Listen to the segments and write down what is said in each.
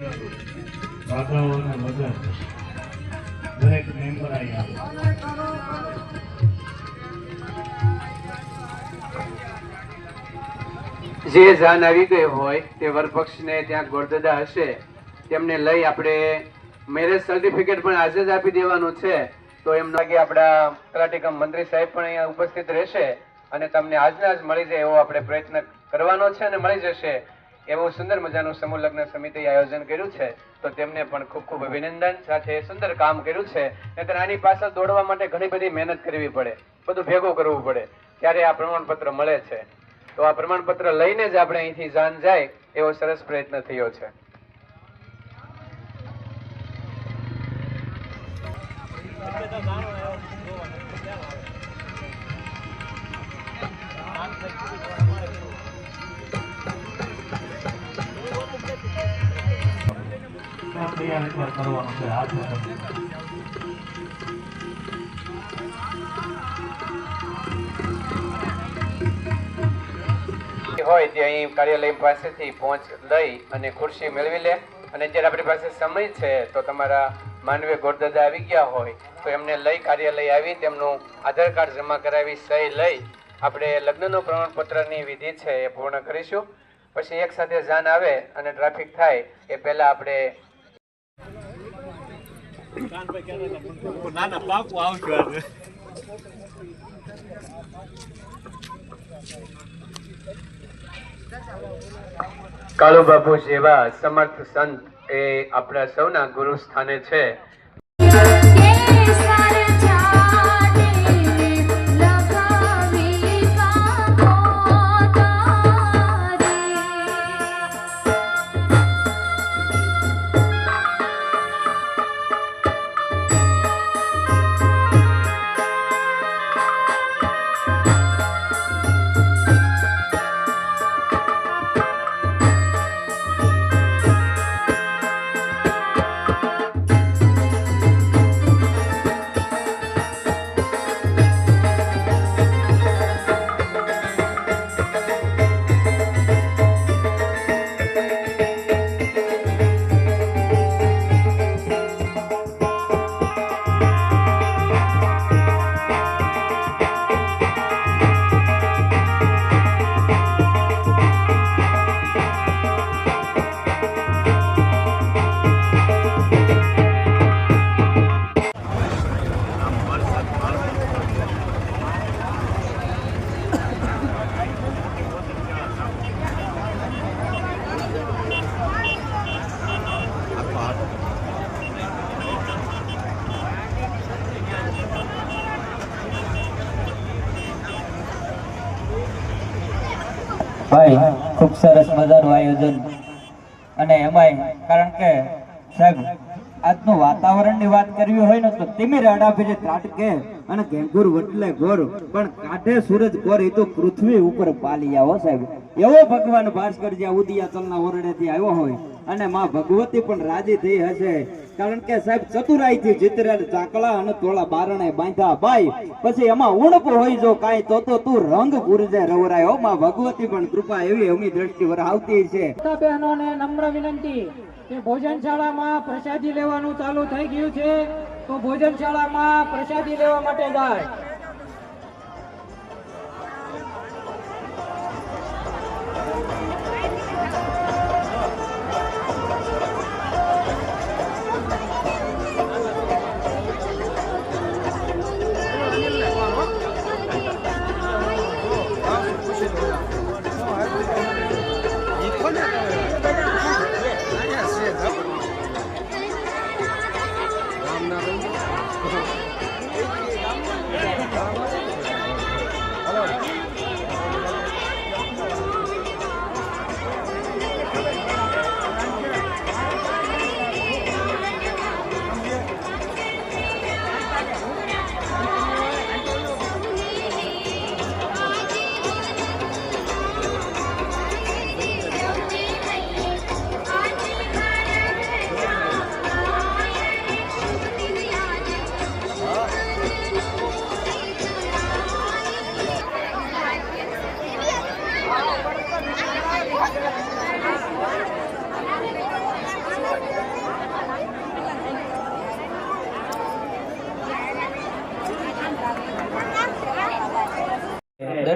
જે જાન આવી ગઈ હોય તે વરપક્ષને ત્યાં ગોરદદા હશે, તેમને લઈ આપણે મેરેજ સર્ટિફિકેટ પણ આજે જ આપી દેવાનું છે. તો એમ લાગે આપણા કરાટીકમ મંત્રી સાહેબ પણ અહીંયા ઉપસ્થિત રહેશે અને તમને આજના જ મળી જાય એવો આપણે પ્રયત્ન કરવાનો છે અને મળી જશે. એવું સુંદર મજાનું સમૂહ લગ્ન સમિતિએ આયોજન કર્યું છે, તો તેમને પણ ખૂબ ખૂબ અભિનંદન. સાથે સુંદર કામ કર્યું છે, નહીંતર આની પાછળ દોડવા માટે ઘણી બધી મહેનત કરવી પડે, બધું ભેગું કરવું પડે, ત્યારે આ પ્રમાણપત્ર મળે છે. તો આ પ્રમાણપત્ર લઈને જ આપણે અહીંથી જાન જાય એવો સરસ પ્રયત્ન થયો છે. હાથ હોય તે અહીં કાર્યાલય પાસેથી પહોંચ લઈ અને ખુરશી મેળવી લે. અને જ્યારે આપણી પાસે સમય છે તો તમારા માનવી ગોરદાદા આવી ગયા હોય તો એમને લઈ કાર્યાલય આવી, તેમનું આધાર કાર્ડ જમા કરાવી, સહી લઈ આપણે લગ્નનું પ્રમાણપત્રની વિધિ છે એ પૂર્ણ કરીશું. પછી એક સાથે જાન આવે અને ટ્રાફિક થાય એ પહેલાં આપણે નાના પાકું આવશે આજે કાળુ બાપુ જેવા સમર્થ સંત એ આપણા સૌના ગુરુ સ્થાને છે ભાઈ, ખૂબ સરસ મજાનું આયોજન. અને એમાંય, કારણ કે, સાહેબ, આજનું વાતાવરણની વાત કરવી હોય ને તો તિમિર અડાભીરે ત્રાટકે અને ઘેંઘુર વટલે ઘોર પણ કાઢે સૂરજ ઘોર એ તો પૃથ્વી ઉપર પાલી આવો સાહેબ. એવો ભગવાન ભાસ્કર જ્યાં ઉદિયાચલના ઓરડેથી આવ્યો હોય અને માં ભગવતી પણ રાજી થઈ હશે. કારણ કે સાહેબ ચતુરાઈથી જીતરેલ ચાકલા અને તોળા બારણે બાંધ્યા બાઈ. પછી એમાં ઉણપ હોય જો કાંઈ, તો તો તું રંગ પૂરજે રવરાય. હો, માં ભગવતી પણ કૃપા એવી અમી દ્રષ્ટિ વરાવતી છે. બહેનોને નમ્ર વિનંતી કે ભોજનશાળામાં પ્રસાદી લેવાનું ચાલુ થઈ ગયું છે. તો ભોજનશાળામાં પ્રસાદી લેવા માટે જાય.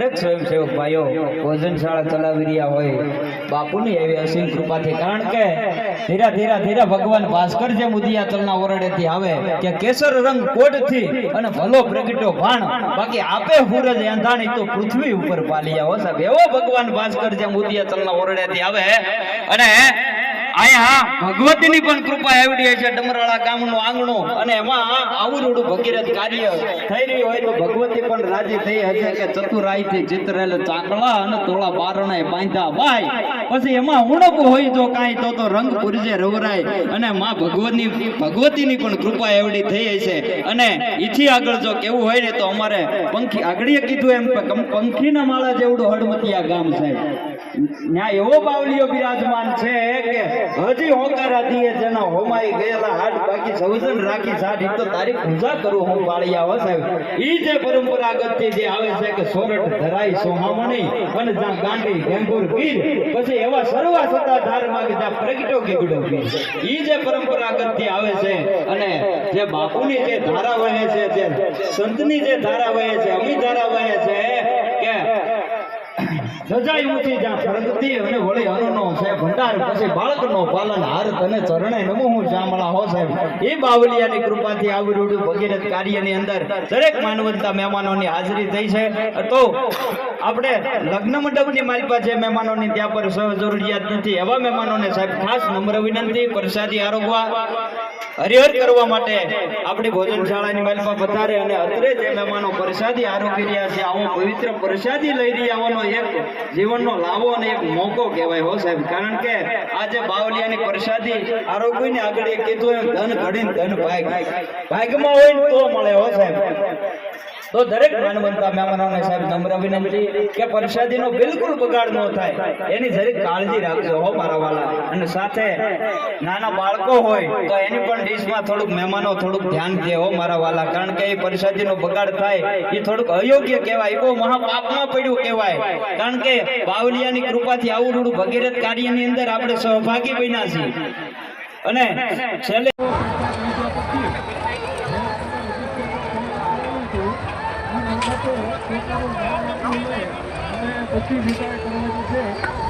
દરેક સ્વયંસેવક ભાઈઓ ભોજનશાળા ચલાવી રહ્યા હોય, બાપુની એવી અસીમ કૃપાથી. કારણ કે ધીરા ધીરા ધીરા ભગવાન ભાસ્કર જે મુદિયા તલના ઓરડેથી આવે કે કેસર રંગ કોટથી અને ભલો પ્રગટ્યો ભાણ, બાકી આપે સૂરજ એંધાણી તો પૃથ્વી ઉપર પાલિયા. હો સાહેબ, એવો ભગવાન ભાસ્કર જે મુદિયા તલના ઓરડેથી આવે અને અહીંયા ભગવતીની પણ કૃપા એવડી છે ડમરાળા ગામનું આંગણું. અને એમાં આવડું ભગીરથ કાર્ય થઈ રહ્યું હોય તો ભગવતી પણ રાજી થઈ હશે કે ચતુરાઈથી ચિતરેલ ચાકળા અને તોળા બારણે બાંધા બાય. પછી એમાં ઉણપ હોય તો કાંઈ તો તો રંગ પુરજે રવરાય. અને માં ભગવતની ભગવતીની પણ કૃપા એવડી થઈ હશે. અને ઈથી આગળ જો કેવું હોય ને તો અમારે પંખી આગળીએ કીધું એમ પંખીના માળા જેવડું હડમતિયા ગામ છે ત્યાં એવો બાવલીઓ બિરાજમાન છે કે હજી હોકારા દીએ જેના હોમાઈ ગયેલા હાથ બાકી સૌજન રાખી સાથ તો તારી પૂજા કરું હું વાળિયા હો સાહેબ. ઈ જે પરંપરાગત જે આવે છે કે સોરઠ ધરાઈ સોહામણી અને જ્યાં ગાંડી, ગેંગુર, ગીર, પછી એવા સર્વા સત્તા ધારમાં કે જ્યાં પ્રગટો ગીગડો ગીર. ઈ જે પરંપરાગતથી આવે છે, અને જે બાપુની જે ધારા વહે છે, જે સંતની જે ધારા વહે છે, અમી ધારા વહે છે સજાઈ ઊંચી જ્યાં ફરકતી અને વળી અનુનો છે, ભંડાર પછી બાળકનો પાલન હાર તને ચરણે નમો હું શામળા હો સાહેબ. એ બાવલિયાની કૃપાથી આવડું ભગીરથ કાર્યની અંદર દરેક માનવતા મહેમાનોની હાજરી થઈ છે. તો આપણે લગ્ન મંડપની મારી પાસે મહેમાનોની, ત્યાં પર સહ જરૂરિયાત નથી. એવા મહેમાનોને સાહેબ ખાસ નમ્ર વિનંતી, પ્રસાદી આરોગવા. હરિહર કરવા માટે આપણી ભોજનશાળાની માલિપા પધારે અને અત્રે જે મહેમાનો પ્રસાદી આરોગી રહ્યા છે. આવો પવિત્ર પ્રસાદી લઈ રહ્યા આવવાનો એક જીવનનો લાવો અને એક મોકો કહેવાય. હો સાહેબ, કારણ કે આજે બાવલિયાની પ્રસાદી આરોગીને આગળ એ કીધું, ધન ઘડીને ધન ભાગ. ભાગમાં હોય તો મળે, હો સાહેબ. તો દરેક માનવંતા મહેમાનોને સાહેબ નમ્ર વિનંતી કે પ્રસાદીનો બિલકુલ બગાડ ન થાય. એની જરી કાળજી રાખજો હો મારા વાલા. અને સાથે નાના બાળકો હોય તો એની પણ ડીશમાં થોડુંક મહેમાનો થોડુંક ધ્યાન દે હો મારા વાલા. કારણ કે એ પ્રસાદીનો બગાડ થાય, એ થોડુંક અયોગ્ય કહેવાય. એ બહુ મહાપાપમાં પડ્યું કહેવાય. કારણ કે બાવલિયાની કૃપાથી આવું ભગીરથ કાર્યની અંદર આપણે સહભાગી બન્યા છીએ. અને છેલ્લે પછી વિદાય કરવાની છે